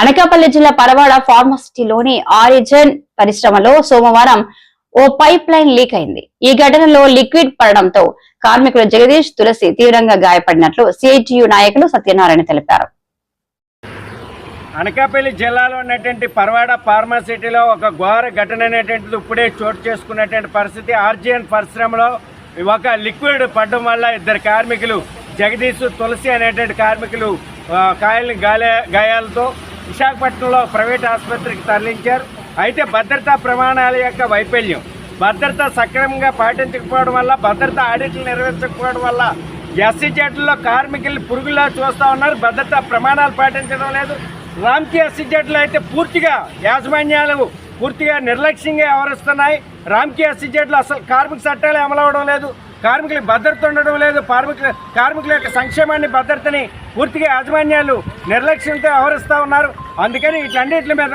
అనకాపల్లి జిల్లా పరవాడ ఫార్మసిటీలోని ఆరిజన్ పరిశ్రమలో సోమవారం ఓ పైప్ లైన్ లీక్ అయింది. ఈ ఘటనలో లిక్విడ్ పడడంతో కార్మికులు జగదీష్ తులసి తీవ్రంగా గాయపడినట్లు సిఐటియు నాయకులు సత్యనారాయణ తెలిపారు. అనకాపల్లి జిల్లాలో ఉన్నటువంటి పరవాడ ఫార్మాసిటీలో ఒక ఘోర ఘటన అనేటువంటిది ఇప్పుడే చోటు చేసుకున్నటువంటి పరిస్థితి. ఆర్జిఎన్ పరిశ్రమలో ఒక లిక్విడ్ పడడం వల్ల ఇద్దరు కార్మికులు జగదీష్ తులసి అనేటువంటి కార్మికులు కాయలు గాలే గాయాలతో విశాఖపట్నంలో ప్రైవేట్ ఆసుపత్రికి తరలించారు. అయితే భద్రతా ప్రమాణాల యొక్క వైఫల్యం. భద్రత సక్రమంగా పాటించకపోవడం వల్ల భద్రతా ఆడిట్లు నిర్వహించకపోవడం వల్ల ఎస్సీ జట్లలో కార్మికులు పురుగులా చూస్తూ ఉన్నారు. భద్రతా ప్రమాణాలు పాటించడం లేదు. రామ్కీ ఎస్సీ జట్లు అయితే పూర్తిగా యాజమాన్యాలు పూర్తిగా నిర్లక్ష్యంగా వ్యవహరిస్తున్నాయి. రామ్కీ ఎస్సీ జట్లు అసలు కార్మిక చట్టాలు అమలవడం లేదు. కార్మికులకు భద్రత ఉండడం లేదు. కార్మికుల కార్మికుల యొక్క సంక్షేమాన్ని భద్రతని పూర్తిగా యాజమాన్యాలు నిర్లక్ష్యంతో వ్యవహరిస్తూ ఉన్నారు. అందుకని వీటన్నిటి మీద